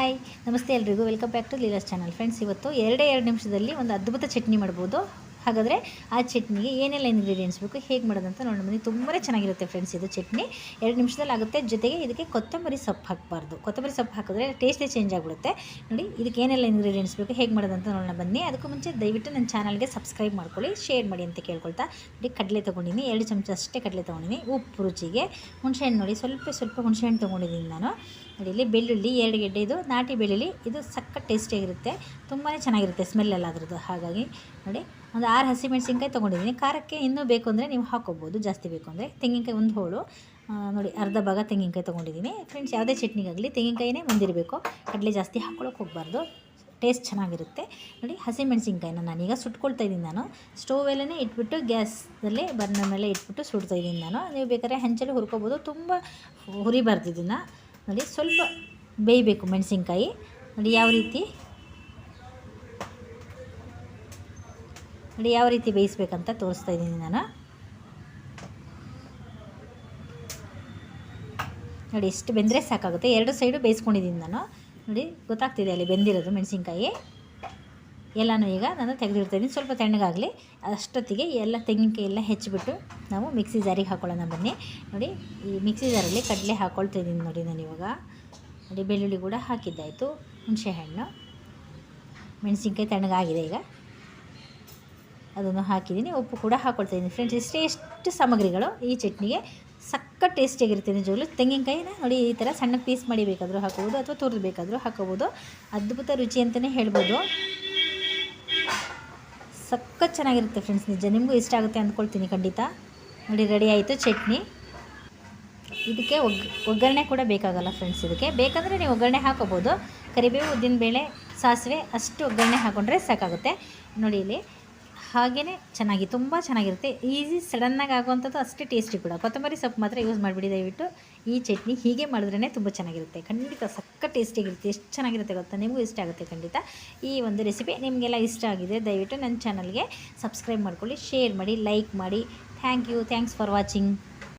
Hi ನಮಸ್ತೆ ಎಲ್ರಿಗೂ. Welcome back to Leela's channel friends ಇವತ್ತು ಎರಡೇ ಎರಡು ನಿಮಿಷದಲ್ಲಿ ಒಂದು ಅದ್ಭುತ ಚಟ್ನಿ ಮಾಡ್ಬೋದು. ಹಾಗಾದರೆ ಆ ಚಟ್ನಿಗೆ ಏನೆಲ್ಲ ಇಂಗ್ರೀಡಿಯೆಂಟ್ಸ್ ಬೇಕು, ಹೇಗೆ ಮಾಡೋದಂತ ನೋಡೋಣ. ಬನ್ನಿ ತುಂಬಾ ಚೆನ್ನಾಗಿರುತ್ತೆ ಫ್ರೆಂಡ್ಸ್ ಇದು ಚಟ್ನಿ. ಎರಡು ನಿಮಿಷದಲ್ಲಿ ಆಗುತ್ತೆ. ಜೊತೆಗೆ ಇದಕ್ಕೆ ಕೊತ್ತಂಬರಿ ಸೊಪ್ಪು ಹಾಕಬಾರ್ದು. ಕೊತ್ತಂಬರಿ ಸೊಪ್ಪು ಹಾಕಿದ್ರೆ ಟೇಸ್ಟೇ ಚೇಂಜ್ ಆಗಿಬಿಡುತ್ತೆ. ನೋಡಿ, ಇದಕ್ಕೆ ಏನೆಲ್ಲ ಇಂಗ್ರೀಡಿಯೆಂಟ್ಸ್ ಬೇಕು, ಹೇಗೆ ಮಾಡೋದಂತ ನೋಡೋಣ. ಬನ್ನಿ, ಅದಕ್ಕೂ ಮುಂಚೆ ದಯವಿಟ್ಟು ನನ್ನ ಚಾನಲ್ಗೆ ಸಬ್ಸ್ಕ್ರೈಬ್ ಮಾಡ್ಕೊಳ್ಳಿ ಶೇರ್ ಮಾಡಿ ಅಂತ ಕೇಳ್ಕೊಳ್ತಾ. ನೋಡಿ, ಕಡಲೆ ತೊಗೊಂಡಿನಿ, ಎರಡು ಚಮಚ ಅಷ್ಟೇ ಕಡಲೆ ತೊಗೊಂಡಿನಿ. ಉಪ್ಪು ರುಚಿಗೆ. ಹುಣಸೆಹಣ್ಣು ನೋಡಿ, ಸ್ವಲ್ಪ ಸ್ವಲ್ಪ ಹುಣಸೆಹಣ್ಣು ತೊಗೊಂಡಿದ್ದೀನಿ ನಾನು. ನೋಡಿ, ಇಲ್ಲಿ ಬೆಳ್ಳುಳ್ಳಿ, ಎರಡು ಗೆಡ್ಡೆ ಇದು ನಾಟಿ ಬೆಳ್ಳುಳ್ಳಿ. ಇದು ಸಕ್ಕ ಟೇಸ್ಟಿಯಾಗಿರುತ್ತೆ ತುಂಬಾ ಚೆನ್ನಾಗಿರುತ್ತೆ ಸ್ಮೆಲ್ ಎಲ್ಲ ಅದರದ್ದು ಹಾಗಾಗಿ ನೋಡಿ ಒಂದು ಆರು ಹಸಿಮೆಣ್ಸಿನ್ಕಾಯಿ ತೊಗೊಂಡಿದ್ದೀನಿ. ಖಾರಕ್ಕೆ ಇನ್ನೂ ಬೇಕು ಅಂದರೆ ನೀವು ಹಾಕೋಬೋದು. ಜಾಸ್ತಿ ಬೇಕು ಅಂದರೆ ತೆಂಗಿನಕಾಯಿ ಒಂದು ಹೋಳು. ನೋಡಿ, ಅರ್ಧ ಭಾಗ ತೆಂಗಿನಕಾಯಿ ತೊಗೊಂಡಿದ್ದೀನಿ. ಫ್ರೆಂಡ್ಸ್, ಯಾವುದೇ ಚಟ್ನಿಗಾಗಲಿ ತೆಂಗಿನಕಾಯಿನೇ ಬಂದಿರಬೇಕು. ಕಡಲೆ ಜಾಸ್ತಿ ಹಾಕ್ಕೊಳಕ್ಕೆ ಹೋಗಬಾರ್ದು. ಟೇಸ್ಟ್ ಚೆನ್ನಾಗಿರುತ್ತೆ. ನೋಡಿ ಹಸಿಮೆಣಸಿನ್ಕಾಯಿನ ನಾನೀಗ ಸುಟ್ಕೊಳ್ತಾ ಇದ್ದೀನಿ ನಾನು. ಸ್ಟೋವೆಲ್ಲೇ ಇಟ್ಬಿಟ್ಟು ಗ್ಯಾಸಲ್ಲಿ ಬರ್ನ ಮೇಲೆ ಇಟ್ಬಿಟ್ಟು ಸುಡ್ತಾ ಇದ್ದೀನಿ ನಾನು. ನೀವು ಬೇಕಾದ್ರೆ ಹೆಂಚಲ್ಲಿ ಹುರ್ಕೋಬೋದು. ತುಂಬ ಹುರಿಬಾರ್ದು ಇದನ್ನು. ನೋಡಿ, ಸ್ವಲ್ಪ ಬೇಯಬೇಕು ಮೆಣಸಿನ್ಕಾಯಿ. ನೋಡಿ, ಯಾವ ರೀತಿ? ನೋಡಿ ಯಾವ ರೀತಿ ಬೇಯಿಸ್ಬೇಕಂತ ತೋರಿಸ್ತಾ ಇದ್ದೀನಿ ನಾನು. ನೋಡಿ ಇಷ್ಟು ಬೆಂದರೆ ಸಾಕಾಗುತ್ತೆ. ಎರಡು ಸೈಡು ಬೇಯಿಸ್ಕೊಂಡಿದ್ದೀನಿ ನಾನು. ನೋಡಿ, ಗೊತ್ತಾಗ್ತಿದೆ ಅಲ್ಲಿ ಬೆಂದಿರೋದು ಮೆಣಸಿನ್ಕಾಯಿ. ಎಲ್ಲನೂ ಈಗ ನಾನು ತೆಗೆದಿರ್ತೀನಿ ಸ್ವಲ್ಪ ತಣ್ಣಗಾಗಲಿ. ಅಷ್ಟೊತ್ತಿಗೆ ಎಲ್ಲ ತೆಂಗಿನಕಾಯಿ ಎಲ್ಲ ಹೆಚ್ಚಿಬಿಟ್ಟು ನಾವು ಮಿಕ್ಸಿ ಜಾರಿಗೆ ಹಾಕೊಳ್ಳೋಣ ಬನ್ನಿ. ನೋಡಿ, ಈ ಮಿಕ್ಸಿ ಜಾರಲ್ಲಿ ಕಡಲೆ ಹಾಕ್ಕೊಳ್ತಾ ಇದ್ದೀನಿ ನೋಡಿ ನಾನು ಇವಾಗ. ನೋಡಿ, ಬೆಳ್ಳುಳ್ಳಿ ಕೂಡ ಹಾಕಿದ್ದಾಯಿತು. ಹುಣಸೆಹಣ್ಣು. ಮೆಣಸಿನ್ಕಾಯಿ ತಣ್ಣಗಾಗಿದೆ ಈಗ. ಅದನ್ನು ಹಾಕಿದ್ದೀನಿ. ಉಪ್ಪು ಕೂಡ ಹಾಕ್ಕೊಳ್ತಾ ಇದ್ದೀನಿ. ಫ್ರೆಂಡ್ಸ್ ಇಷ್ಟೇ ಎಷ್ಟು ಸಾಮಗ್ರಿಗಳು ಈ ಚಟ್ನಿಗೆ ಸಕ್ಕ ಟೇಸ್ಟಿಯಾಗಿರುತ್ತೆ ನಿಜವಾಗ್ಲೂ ತೆಂಗಿನಕಾಯಿನ ನೋಡಿ, ಈ ಥರ ಸಣ್ಣ ಪೀಸ್ ಮಾಡಿ ಬೇಕಾದರೂ ಹಾಕೋಬೋದು ಅಥವಾ ತುರಿದು ಬೇಕಾದರೂ ಹಾಕೋಬೋದು. ಅದ್ಭುತ ರುಚಿ ಅಂತಲೇ ಹೇಳ್ಬೋದು. ಸಕ್ಕ ಚೆನ್ನಾಗಿರುತ್ತೆ ಫ್ರೆಂಡ್ಸ್, ನಿಜ. ನಿಮಗೂ ಇಷ್ಟ ಆಗುತ್ತೆ ಅಂದ್ಕೊಳ್ತೀನಿ ಖಂಡಿತ. ನೋಡಿ, ರೆಡಿ ಆಯಿತು ಚಟ್ನಿ. ಇದಕ್ಕೆ ಒಗ್, ಒಗ್ಗರಣೆ ಕೂಡ ಬೇಕಾಗಲ್ಲ ಫ್ರೆಂಡ್ಸ್ ಇದಕ್ಕೆ. ಬೇಕಂದರೆ ನೀವು ಒಗ್ಗರಣೆ ಹಾಕೋಬೋದು. ಕರಿಬೇವು ಉದ್ದಿನ ಬೇಳೆ ಸಾಸಿವೆ, ಅಷ್ಟು ಒಗ್ಗರಣೆ ಹಾಕೊಂಡ್ರೆ ಸಾಕಾಗುತ್ತೆ. ನೋಡಿ ಇಲ್ಲಿ ಹಾಗೆಯೇ ಚೆನ್ನಾಗಿ, ತುಂಬ ಚೆನ್ನಾಗಿರುತ್ತೆ. ಈಸಿ ಸಡನ್ನಾಗಿ ಆಗುವಂಥದ್ದು ಅಷ್ಟೇ ಟೇಸ್ಟಿ ಕೂಡ. ಕೊತ್ತಂಬರಿ ಸೊಪ್ಪು ಮಾತ್ರ ಯೂಸ್ ಮಾಡಿಬಿಡಿ ದಯವಿಟ್ಟು. ಈ ಚಟ್ನಿ ಹೀಗೆ ಮಾಡಿದ್ರೇ ತುಂಬ ಚೆನ್ನಾಗಿರುತ್ತೆ. ಖಂಡಿತ ಸಕ್ಕ ಟೇಸ್ಟಿಯಾಗಿರುತ್ತೆ ಎಷ್ಟು ಚೆನ್ನಾಗಿರುತ್ತೆ ಗೊತ್ತಾ? ನಿಮಗೂ ಇಷ್ಟ ಆಗುತ್ತೆ ಖಂಡಿತ. ಈ ಒಂದು ರೆಸಿಪಿ ನಿಮಗೆಲ್ಲ ಇಷ್ಟ ಆಗಿದೆ, ದಯವಿಟ್ಟು ನನ್ನ ಚಾನಲ್ಗೆ ಸಬ್ಸ್ಕ್ರೈಬ್ ಮಾಡ್ಕೊಳ್ಳಿ ಶೇರ್ ಮಾಡಿ ಲೈಕ್ ಮಾಡಿ. Thank you thanks for watching